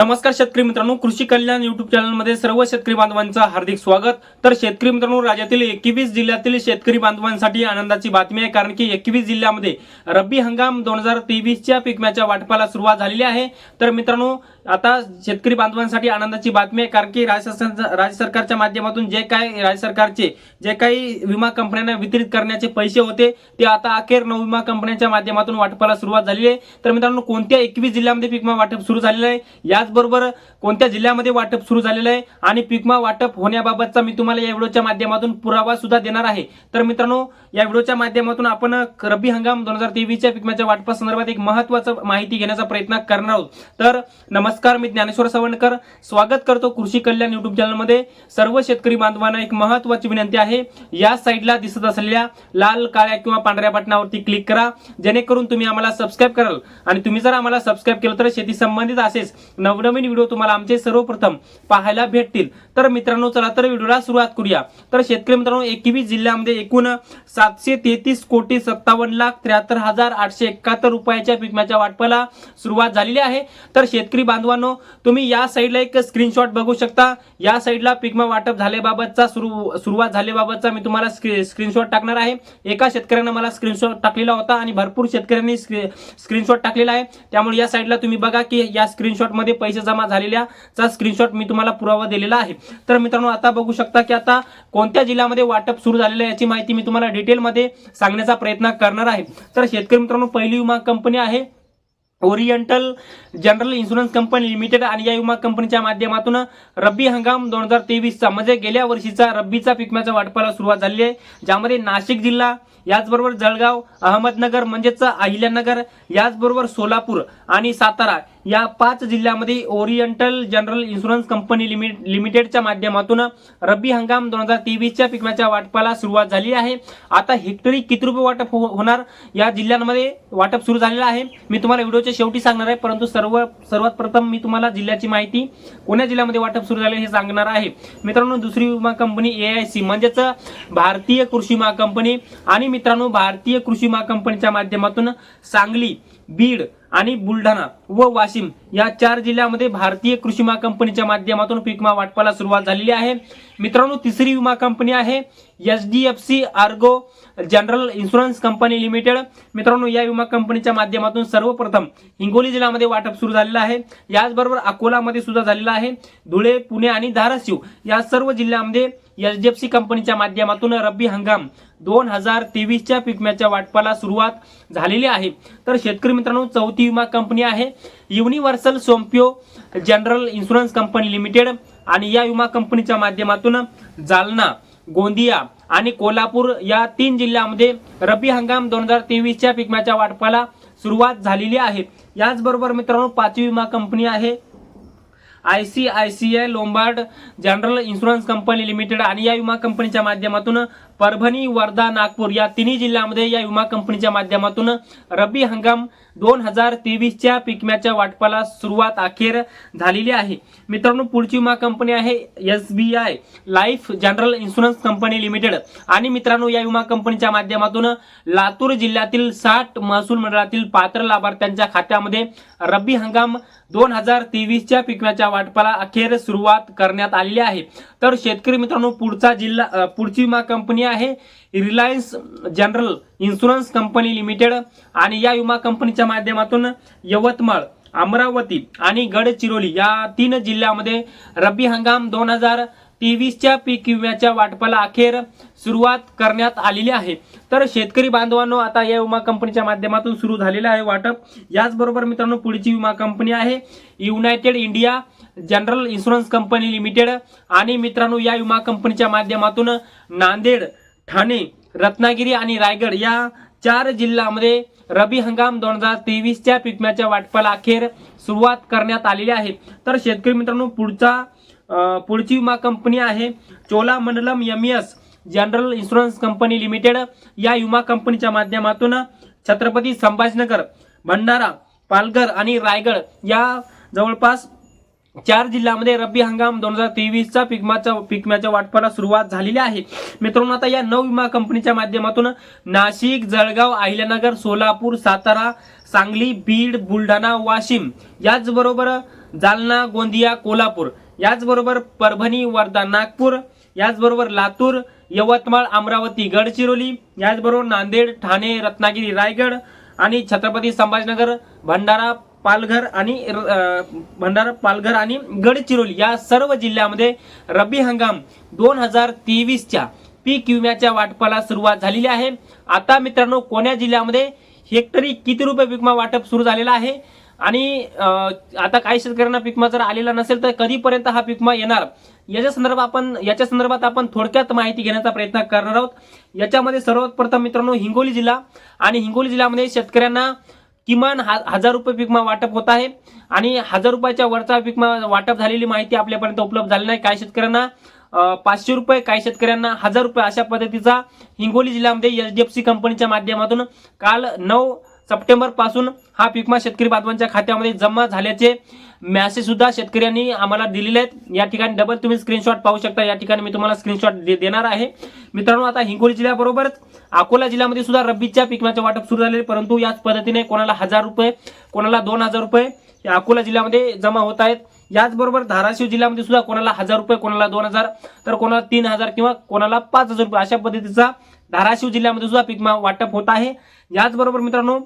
नमस्कार शेतकरी मित्रांनो कृषी कल्याण युट्यूब चॅनलमध्ये सर्व शेतकरी बांधवांचं हार्दिक स्वागत. तर शेतकरी मित्रांनो राज्यातील एकवीस जिल्ह्यातील शेतकरी बांधवांसाठी आनंदाची बातमी आहे कारण की एकवीस जिल्ह्यामध्ये रब्बी हंगाम दोन हजार तेवीसच्या पिकम्याच्या वाटपाला सुरुवात झालेली आहे. तर मित्रांनो आता शेतकरी बांधवांसाठी आनंदाची बातमी आहे कारण की राज्य सरकारच्या राज्य सरकारच्या माध्यमातून जे काय राज्य सरकारचे जे काही विमा कंपन्यांना वितरित करण्याचे पैसे होते ते आता अखेर नऊ विमा कंपन्यांच्या माध्यमातून वाटपाला सुरुवात झालेली आहे. तर मित्रांनो कोणत्या एकवीस जिल्ह्यामध्ये पिकमा वाटप सुरू झालेलं आहे? याचबरोबर कोणत्या जिल्ह्यामध्ये वाटप सुरू झालेलं आहे? आणि पिकमा वाटप होण्याबाबतचा मी तुम्हाला या व्हिडिओच्या माध्यमातून पुरावा सुद्धा देणार आहे. तर मित्रांनो या व्हिडिओच्या माध्यमातून आपण रब्बी हंगाम दोन हजार तेवीसच्या पिकमाच्या वाटपासंदर्भात एक महत्वाचं माहिती घेण्याचा प्रयत्न करणार आहोत. तर नमस्कार. मी ज्ञानेश्वर सवणकर. स्वागत करतो कृषी कल्याण युट्यूब चॅनलमध्ये सर्व शेतकरी बांधवांना एक महत्वाची विनंती आहे. या साईडला दिसत असलेल्या लाल काळ्या किंवा पांढऱ्या बटनावरती क्लिक करा. जेणेकरून तुम्ही आम्हाला सबस्क्राईब कराल. आणि तुम्ही जर आम्हाला सबस्क्राईब केलं तर शेती संबंधित असेच नवनवीन व्हिडिओ तुम्हाला आमचे सर्वप्रथम पाहायला भेटतील. तर मित्रांनो चला तर व्हिडिओला सुरुवात करूया. तर शेतकरी मित्रांनो एकवीस जिल्ह्यामध्ये एकूण सातशे तेहतीस कोटी सत्तावन्न लाख त्र्याहत्तर हजार आठशे एकाहत्तर रुपयाच्या पिकम्याच्या वाटपाला सुरुवात झालेली आहे. तर शेतकरी बांधवांनो तुम्ही या साईडला एक स्क्रीनशॉट बघू शकता. या साईडला पिकमा वाटप झाल्याबाबतचा सुरू सुरुवात झाल्याबाबतचा मी तुम्हाला स्क्रीनशॉट टाकणार आहे. एका शेतकऱ्यानं मला स्क्रीनशॉट टाकलेला होता आणि भरपूर शेतकऱ्यांनी स्क्रीनशॉट टाकलेला आहे. त्यामुळे या साईडला तुम्ही बघा की या स्क्रीनशॉटमध्ये पैसे जमा झालेल्याचा स्क्रीनशॉट मी तुम्हाला पुरावा दिलेला आहे. तर मित्रांनो आता बघू शकता की आता कोणत्या जिल्ह्यामध्ये वाटप सुरू झालेलं आहे याची माहिती मी तुम्हाला डिटेलमध्ये सांगण्याचा प्रयत्न करणार आहे. तर शेतकरी मित्रांनो पहिली विमा कंपनी आहे. Oriental general insurance company limited आणि या विमा कंपनीच्या माध्यमातून रब्बी हंगाम दोन हजार तेवीसचा म्हणजे गेल्या वर्षीचा रब्बीचा पिकम्याचा वाटपाला सुरुवात झाली आहे ज्यामध्ये नाशिक जिल्हा याचबरोबर जळगाव अहमदनगर म्हणजेच अहिल्यानगर याचबरोबर सोलापूर आणि सातारा या पाच जिल्ह्यामध्ये Oriental general insurance company limit लिमिटेडच्या माध्यमातून रब्बी हंगाम दोन हजार तेवीसच्या पिकम्याच्या वाटपाला सुरुवात झाली आहे. आता हेक्टरी किती रुपये वाटप हो- होणार या जिल्ह्यांमध्ये वाटप सुरू झालेलं आहे. मी तुम्हाला व्हिडिओच्या शेवटी सांगणार आहे परंतु सर्व सर्वात प्रथम मी तुम्हाला जिल्ह्याची माहिती कोण्या जिल्ह्यामध्ये वाटप सुरू झाले हे सांगणार आहे. मित्रांनो दुसरी विमा कंपनी ए आय सी म्हणजेच भारतीय कृषी विमा कंपनी. आणि मित्रांनो भारतीय कृषी विमा कंपनीच्या माध्यमातून सांगली बीड आणि बुलढाणा व वाशिम या चार जिल्ह्यामध्ये भारतीय कृषी विमा कंपनीच्या माध्यमातून पीक विमा वाटपाला सुरुवात झालेली आहे. मित्रांनो तिसरी विमा कंपनी आहे H D F C Ergo general insurance company limited. मित्रांनो या विमा कंपनीच्या माध्यमातून सर्वप्रथम हिंगोली जिल्ह्यामध्ये वाटप सुरू झालेलं आहे. याचबरोबर अकोलामध्ये सुद्धा झालेलं आहे. धुळे पुणे आणि धाराशिव या सर्व जिल्ह्यामध्ये एच डी एफ सी कंपनीच्या माध्यमातून रब्बी हंगाम दोन हजार तेवीसच्या पिकम्याच्या वाटपाला सुरुवात झालेली आहे. तर शेतकरी मित्रांनो चौथी विमा कंपनी आहे. Universal Sompo general insurance company limited आणि या विमा कंपनीच्या माध्यमातून जालना गोंदिया आणि कोल्हापूर या तीन जिल्ह्यामध्ये रब्बी हंगाम दोन हजार तेवीसच्या पिकम्याच्या वाटपाला सुरुवात झालेली आहे. याचबरोबर मित्रांनो पाचवी विमा कंपनी आहे. I C I C I Lombard general insurance company limited आणि या विमा कंपनीच्या माध्यमातून परभणी वर्धा नागपूर या तिन्ही जिल्ह्यामध्ये या विमा कंपनीच्या माध्यमातून रब्बी हंगाम दोन हजार तेवीसच्या पिकम्याच्या वाटपाला सुरुवात अखेर झालेली आहे. मित्रांनो पुढची विमा कंपनी आहे S B I life general insurance company limited. आणि मित्रांनो या विमा कंपनीच्या माध्यमातून लातूर जिल्ह्यातील साठ महसूल मंडळातील पात्र लाभार्थ्यांच्या खात्यामध्ये रब्बी हंगाम दोन हजार तेवीसच्या पिकम्याच्या वाटपाला अखेर सुरुवात करण्यात आलेली आहे. तर शेतकरी मित्रांनो पुढचा जिल्हा पुढची विमा कंपनी आहे Reliance general insurance company limited आणि या विमा कंपनीच्या माध्यमातून यवतमाळ अमरावती आणि गडचिरोली या तीन जिल्ह्यामध्ये रब्बी हंगाम दोन हजार तेवीसच्या पीक विम्याच्या वाटपाला अखेर सुरुवात करण्यात आलेली आहे. तर शेतकरी बांधवांनो आता या विमा कंपनीच्या माध्यमातून सुरू झालेलं आहे वाटप. याचबरोबर मित्रांनो पुढची विमा कंपनी आहे United India general insurance company limited आणि मित्रांनो या विमा कंपनीच्या माध्यमातून नांदेड ठाणे रत्नागिरी आणि रायगड या चार जिल्ह्यामध्ये रबी हंगाम दोन हजार तेवीसच्या पिकम्याच्या वाटपाला अखेर सुरुवात करण्यात आलेली आहे. तर शेतकरी मित्रांनो पुढचा पुढची विमा कंपनी आहे. Cholamandalam M S general insurance company limited या विमा कंपनीच्या माध्यमातून छत्रपती संभाजीनगर भंडारा पालघर आणि रायगड या जवळपास चार जिल्ह्यामध्ये रब्बी हंगाम दोन हजार तेवीसचा पिकमाच्या पिकम्याच्या वाटपाला सुरुवात झालेली आहे. मित्रांनो आता या नऊ विमा कंपनीच्या माध्यमातून नाशिक जळगाव अहिल्यानगर सोलापूर सातारा सांगली बीड बुलढाणा वाशिम याचबरोबर जालना गोंदिया कोल्हापूर याचबरोबर परभणी वर्धा नागपूर याचबरोबर लातूर यवतमाळ अमरावती गडचिरोली याचबरोबर नांदेड ठाणे रत्नागिरी रायगड आणि छत्रपती संभाजीनगर भंडारा पालघर आणि भंडारा पालघर आणि गडचिरोली या सर्व जिल्ह्यामध्ये रब्बी हंगाम दोन हजार तेवीसच्या पीक विम्याच्या वाटपाला सुरुवात झालेली आहे. आता मित्रांनो कोण्या जिल्ह्यामध्ये हेक्टरी किती रुपये विमा वाटप सुरू झालेला आहे? आणि आता काही शेतकऱ्यांना पिकमा जर आलेला नसेल तर कधीपर्यंत हा पिकमा येणार? याच्या संदर्भात आपण याच्या संदर्भात आपण थोडक्यात माहिती घेण्याचा प्रयत्न करणार आहोत. याच्यामध्ये सर्वात प्रथम मित्रांनो हिंगोली जिल्हा. आणि हिंगोली जिल्ह्यामध्ये शेतकऱ्यांना किमान हा- हजार रुपये पिकमा वाटप होत आहे. आणि हजार रुपयाच्या वरचा पिकमा वाटप झालेली माहिती आपल्यापर्यंत उपलब्ध झाली नाही. काही शेतकऱ्यांना पाचशे रुपये काही शेतकऱ्यांना हजार रुपये अशा पद्धतीचा हिंगोली जिल्ह्यामध्ये एच डी एफ सी कंपनीच्या माध्यमातून काल नऊ सप्टेंबरपासून हा पिकमा शेतकरी बांधवांच्या खात्यामध्ये जमा झाल्याचे मॅसेज सुद्धा शेतकऱ्यांनी आम्हाला दिलेले आहेत. या ठिकाणी डबल तुम्ही स्क्रीनशॉट पाहू शकता. या ठिकाणी मी तुम्हाला स्क्रीनशॉट देणार आहे. मित्रांनो आता हिंगोली जिल्ह्याबरोबरच अकोला जिल्ह्यामध्ये सुद्धा रब्बीच्या पिकमाचे वाटप सुरू झालेले परंतु याच पद्धतीने कोणाला हजार रुपये कोणाला दोन हजार रुपये या अकोला जिल्ह्यामध्ये जमा होत आहेत. याचबरोबर धाराशिव जिल्ह्यामध्ये सुद्धा कोणाला हजार रुपये कोणाला दोन हजार तर कोणाला तीन हजार किंवा कोणाला पाच हजार रुपये अशा पद्धतीचा धाराशिव जिल्ह्यामध्ये सुद्धा पिकमा वाटप होत आहे. याचबरोबर मित्रांनो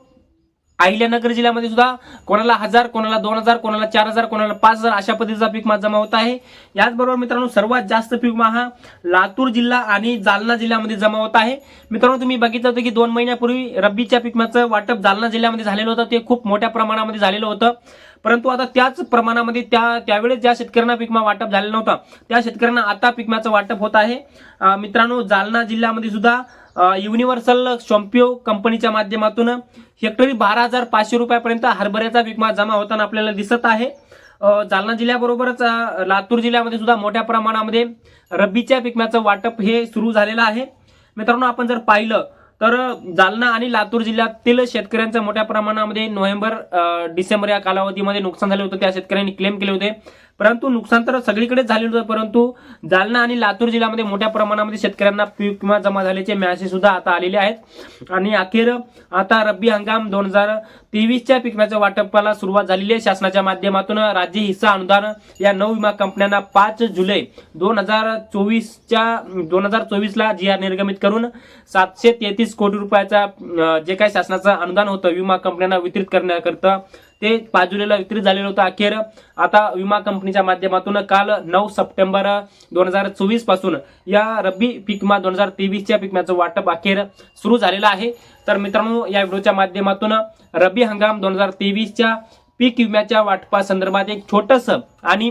अहिल्यानगर जिल्ह्यामध्ये सुद्धा कोणाला हजार कोणाला दोन हजार कोणाला चार हजार कोणाला पाच हजार अशा पद्धतीचा पिकमा जमा होत आहे. याचबरोबर मित्रांनो सर्वात जास्त पिकमा हा लातूर जिल्हा आणि जालना जिल्ह्यामध्ये जमा होत आहे. मित्रांनो तुम्ही बघितलं होतं की दोन महिन्यापूर्वी रब्बीच्या पिकमाचं वाटप जालना जिल्ह्यामध्ये झालेलं होतं. ते खूप मोठ्या प्रमाणामध्ये झालेलं होतं. परंतु आता त्याच प्रमाणामध्ये त्या त्यावेळेस ज्या शेतकऱ्यांना पिकमा वाटप झालेला नव्हता त्या शेतकऱ्यांना आता पिकमाचं वाटप होत आहे. मित्रांनो जालना जिल्ह्यामध्ये सुद्धा युनिव्हर्सल शॉम्पिओ कंपनीच्या माध्यमातून हेक्टरी बारा हजार पाचशे रुपयापर्यंत हरभऱ्याचा विकमा विमा जमा होताना आपल्याला दिसत आहे. जालना जिल्ह्याबरोबरच लातूर जिल्ह्यामध्ये सुद्धा मोठ्या प्रमाणामध्ये रब्बीच्या पिकम्याचं वाटप हे सुरू झालेलं आहे. मित्रांनो आपण जर पाहिलं तर जालना आणि लातूर जिल्ह्यातील शेतकऱ्यांचं मोठ्या प्रमाणामध्ये नोव्हेंबर डिसेंबर या कालावधीमध्ये नुकसान झाले होतं. त्या शेतकऱ्यांनी क्लेम केले होते. परंतु नुकसान तर सगळीकडेच झालेलं होतं परंतु जालना आणि लातूर जिल्ह्यामध्ये मोठ्या प्रमाणामध्ये शेतकऱ्यांना पीक विमा जमा झाल्याचे मॅसेज सुद्धा आता आलेले आहेत. आणि अखेर आता रब्बी हंगाम दोन हजार तेवीसच्या पीक विम्याच्या वाटपाला सुरुवात झालेली आहे. शासनाच्या माध्यमातून राज्य हिस्सा अनुदान या नऊ विमा कंपन्यांना पाच जुलै दोन हजार चोवीसच्या दोन हजार चोवीसला जी आर निर्गमित करून सातशे तेहतीस कोटी रुपयाचा जे काही शासनाचं अनुदान होतं विमा कंपन्यांना वितरित करण्याकरता ते पाच जुलैला वितरित झालेलं होतं अखेर. आता विमा कंपनीच्या माध्यमातून काल नऊ सप्टेंबर दोन हजार चोवीसपासून या रब्बी पीक दोन हजार तेवीसच्या पिकम्याचं वाटप अखेर सुरू झालेलं आहे. तर मित्रांनो या व्हिडिओच्या माध्यमातून रब्बी हंगाम दोन हजार तेवीसच्या पीक विम्याच्या वाटपासंदर्भात एक छोटस आणि